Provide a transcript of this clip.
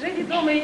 вже відомий